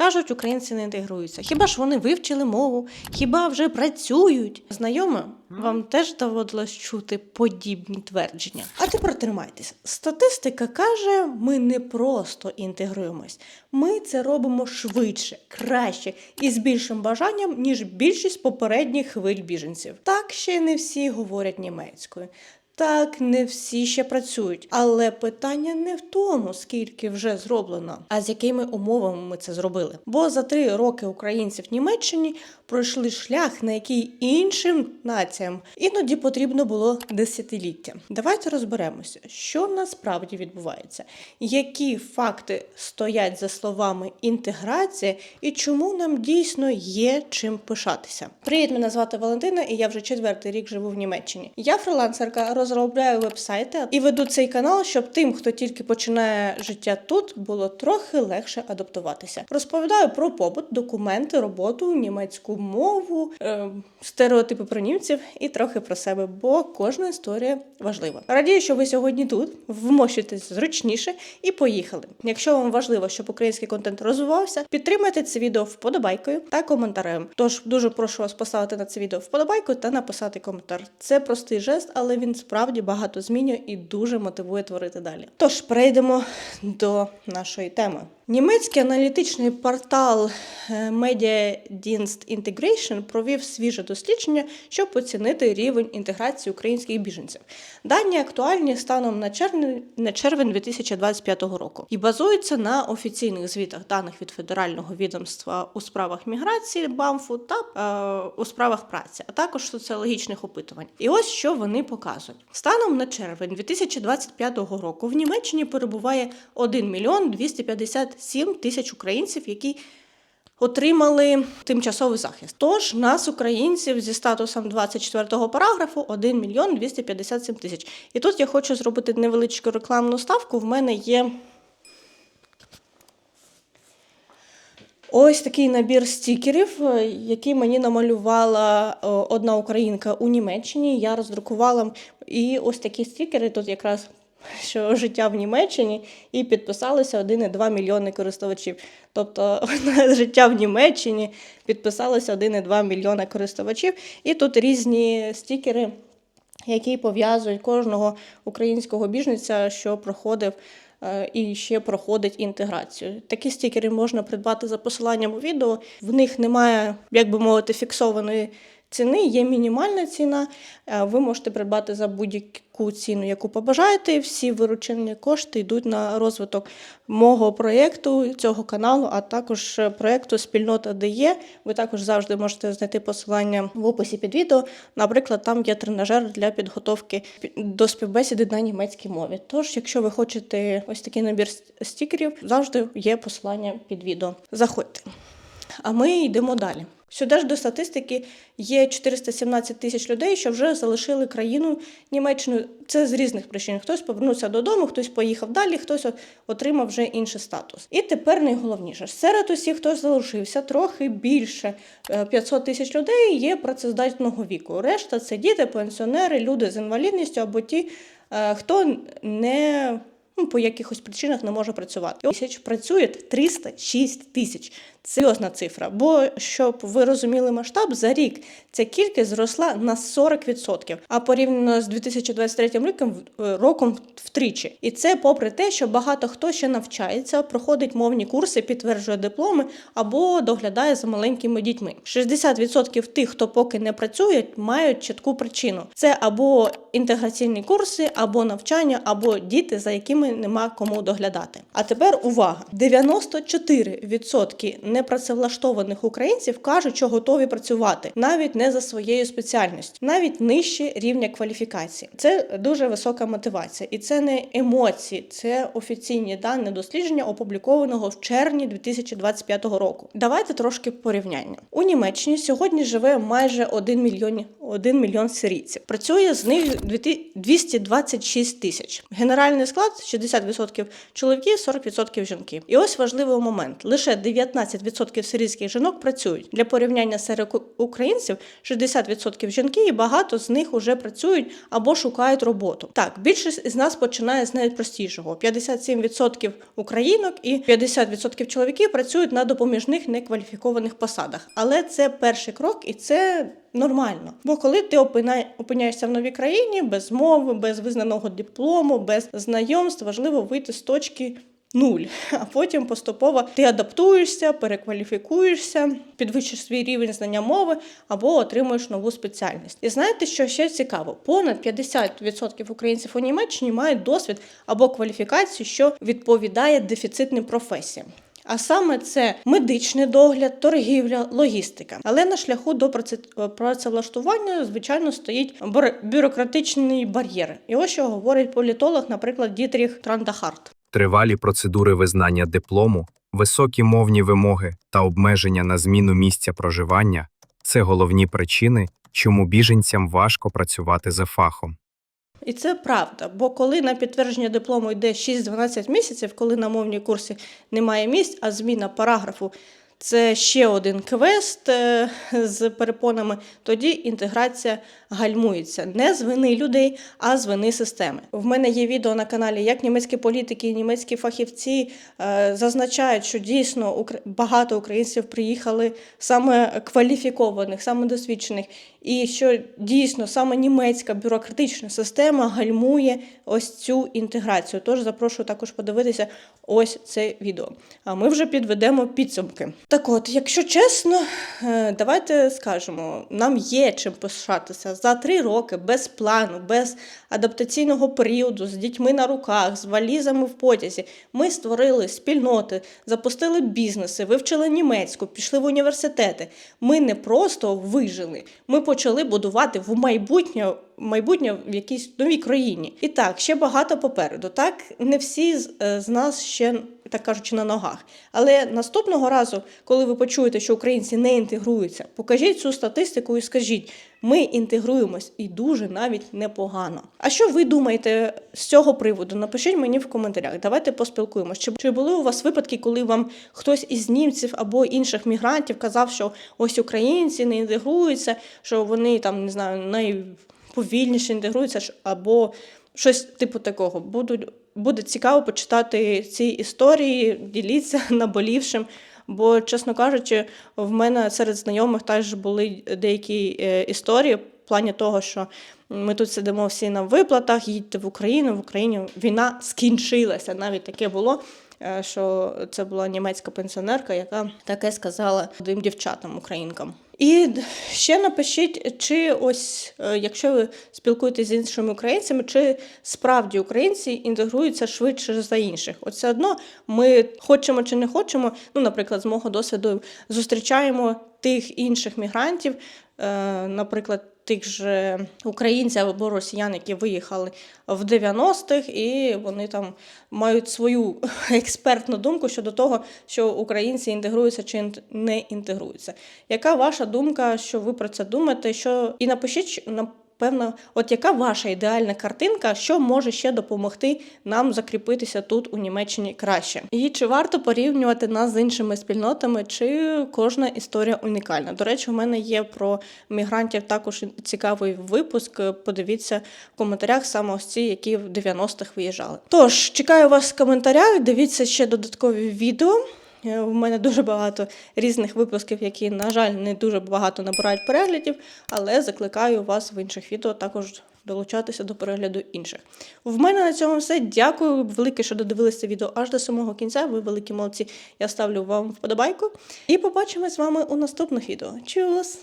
Кажуть, українці не інтегруються. Хіба ж вони вивчили мову? Хіба вже працюють? Знайоме? Вам теж доводилось чути подібні твердження. А тепер тримайтесь. Статистика каже, ми не просто інтегруємось, ми це робимо швидше, краще і з більшим бажанням, ніж більшість попередніх хвиль біженців. Так ще не всі говорять німецькою. Так, не всі ще працюють, але питання не в тому, скільки вже зроблено, а з якими умовами ми це зробили. Бо за три роки українців в Німеччині пройшли шлях, на який іншим націям іноді потрібно було десятиліття. Давайте розберемося, що насправді відбувається, які факти стоять за словами інтеграція і чому нам дійсно є чим пишатися. Привіт, мене звати Валентина, і я вже четвертий рік живу в Німеччині. Я фрилансерка, розробляю вебсайти і веду цей канал, щоб тим, хто тільки починає життя тут, було трохи легше адаптуватися. Розповідаю про побут, документи, роботу, німецьку мову, е, стереотипи про німців і трохи про себе, бо кожна історія важлива. Радію, що ви сьогодні тут. Вмощуйтесь зручніше і поїхали. Якщо вам важливо, щоб український контент розвивався, підтримайте це відео вподобайкою та коментарем. Тож дуже прошу вас поставити на це відео вподобайку та написати коментар. Це простий жест, але він справді багато змінює і дуже мотивує творити далі. Тож перейдемо до нашої теми. Німецький аналітичний портал е, Mediadienst Integration провів свіже дослідження, щоб оцінити рівень інтеграції українських біженців. Дані актуальні станом на червень, на червень 2025 року і базуються на офіційних звітах даних від Федерального відомства у справах міграції БАМФу та е, у справах праці, а також соціологічних опитувань. І ось що вони показують. Станом на червень 2025 року в Німеччині перебуває 1 мільйон 257 тисяч українців, які отримали тимчасовий захист. Тож нас, українців, зі статусом 24 параграфу 1 мільйон 257 тисяч. І тут я хочу зробити невеличку рекламну ставку. В мене є ось такий набір стікерів, е, який мені намалювала е, одна українка у Німеччині. Я роздрукувала і ось такі стікери тут якраз. Що життя в Німеччині і підписалося 1,2 мільйони користувачів. Тобто життя в Німеччині підписалося 1,2 мільйона користувачів. І тут різні стікери, які пов'язують кожного українського біженця, що проходив і ще проходить інтеграцію. Такі стікери можна придбати за посиланням у відео. В них немає, як би мовити, фіксованої ціни, є мінімальна ціна. Е, Ви можете придбати за будь-яку ціну, яку побажаєте. Всі виручені кошти йдуть на розвиток мого проєкту, цього каналу, а також е, проєкту Спільнота де. Ви також завжди можете знайти посилання в описі під відео. Наприклад, там є тренажер для підготовки до співбесіди на німецькій мові. Тож, якщо ви хочете ось такий набір стікерів, завжди є посилання під відео. Заходьте. А ми йдемо далі. Сюди ж до статистики є 417 тисяч людей, що вже залишили країну Німеччину. Це з різних причин. Хтось повернувся додому, хтось поїхав далі, хтось отримав вже інший статус. І тепер найголовніше серед усіх, хто залишився, трохи більше е, 500 тисяч людей є працездатного віку. Решта це діти, пенсіонери, люди з інвалідністю або ті, е, хто не по якихось причинах не може працювати. Тисяч працює 306 тисяч. Це серйозна цифра. Бо щоб ви розуміли масштаб, за рік ця кількість зросла на 40%, а порівняно з 2023 роком е, роком втричі. І це попри те, що багато хто ще навчається, проходить мовні курси, підтверджує дипломи або доглядає за маленькими дітьми. 60% тих, хто поки не працює, мають чітку причину: це або інтеграційні курси, або навчання, або діти, за якими нема кому доглядати. А тепер увага: 94% непрацевлаштованих українців кажуть, що готові працювати навіть не за своєю спеціальністю, навіть нижче рівня кваліфікації. Це дуже висока мотивація, і це не емоції, це офіційні дані дослідження, опублікованого в червні 2025 року. Давайте трошки порівняння. У Німеччині сьогодні живе майже 1 мільйон, 1 мільйон сирійців. Працює з них 226 тисяч. Генеральний склад 60% чоловіки, 40% жінки. І ось важливий момент: лише 19% сирійських жінок працюють. Для порівняння серед українців 60% жінки, і багато з них вже працюють або шукають роботу. Так, більшість із нас починає з найпростішого: 57% українок і 50% чоловіків працюють на допоміжних некваліфікованих посадах. Але це перший крок, і це нормально. Бо коли ти опиняєшся в новій країні без мови, без визнаного диплому, без знайомств, важливо вийти з точки. Нуль, а потім поступово ти адаптуєшся, перекваліфікуєшся, підвищиш свій рівень знання мови або отримуєш нову спеціальність. І знаєте, що ще цікаво? Понад 50% українців у Німеччині мають досвід або кваліфікацію, що відповідає дефіцитним професіям. А саме це медичний догляд, торгівля, логістика. Але на шляху до праце- працевлаштування, звичайно, стоїть бюро- бюрократичний бар'єр. І ось що говорить політолог, наприклад, Дітріх Трандахарт. Тривалі процедури визнання диплому, високі мовні вимоги та обмеження на зміну місця проживання це головні причини, чому біженцям важко працювати за фахом. І це правда, бо коли на підтвердження диплому йде 6-12 місяців, коли на мовній курсі немає місць, а зміна параграфу це ще один квест е, з перепонами, тоді інтеграція гальмується не з вини людей, а з вини системи. В мене є відео на каналі, як німецькі політики і німецькі фахівці е, зазначають, що дійсно багато українців приїхали саме кваліфікованих, саме досвідчених, і що дійсно саме німецька бюрократична система гальмує ось цю інтеграцію. Тож запрошую також подивитися ось це відео. А ми вже підведемо підсумки. Так от, якщо чесно, е, давайте скажемо, нам є чим пишатися за три роки без плану, без адаптаційного періоду, з дітьми на руках, з валізами в потязі. Ми створили спільноти, запустили бізнеси, вивчили німецьку, пішли в університети. Ми не просто вижили, ми почали будувати в майбутнє. Майбутнє в якійсь новій країні. І так, ще багато попереду. Так, не всі з, е, з нас ще, так кажучи, на ногах. Але наступного разу, коли ви почуєте, що українці не інтегруються, покажіть цю статистику і скажіть: ми інтегруємось і дуже навіть непогано. А що ви думаєте з цього приводу? Напишіть мені в коментарях. Давайте поспілкуємось. Чи, чи були у вас випадки, коли вам хтось із німців або інших мігрантів казав, що ось українці не інтегруються, що вони там не знаю, найповільніше інтегруються, або щось типу такого. Будуть буде цікаво почитати ці історії, діліться наболівшим. Бо, чесно кажучи, в мене серед знайомих теж були деякі е, історії плані того, що ми тут сидимо всі на виплатах, їдьте в Україну, в Україні війна скінчилася. Навіть таке було, е, що це була німецька пенсіонерка, яка таке сказала тим дівчатам, українкам. І ще напишіть, чи ось е, якщо ви спілкуєтесь з іншими українцями, чи справді українці інтегруються швидше за інших? От все одно ми хочемо чи не хочемо. Ну, наприклад, з мого досвіду зустрічаємо тих інших мігрантів, е, наприклад. Тих же українців або росіян, які виїхали в 90-х, і вони там мають свою експертну думку щодо того, що українці інтегруються чи не інтегруються. Яка ваша думка, що ви про це думаєте? Що і напишіть напевно, от яка ваша ідеальна картинка, що може ще допомогти нам закріпитися тут у Німеччині краще? І чи варто порівнювати нас з іншими спільнотами, чи кожна історія унікальна? До речі, у мене є про мігрантів також цікавий випуск. Подивіться в коментарях саме ось ці, які в 90-х виїжджали. Тож чекаю вас в коментарях. Дивіться ще додаткові відео. Е, У мене дуже багато різних випусків, які, на жаль, не дуже багато набирають переглядів, але закликаю вас в інших відео також долучатися до перегляду інших. В мене на цьому все. Дякую велике, що додивилися відео аж до самого кінця. Ви великі молодці. Я ставлю вам вподобайку. І побачимось з вами у наступних відео. Чус!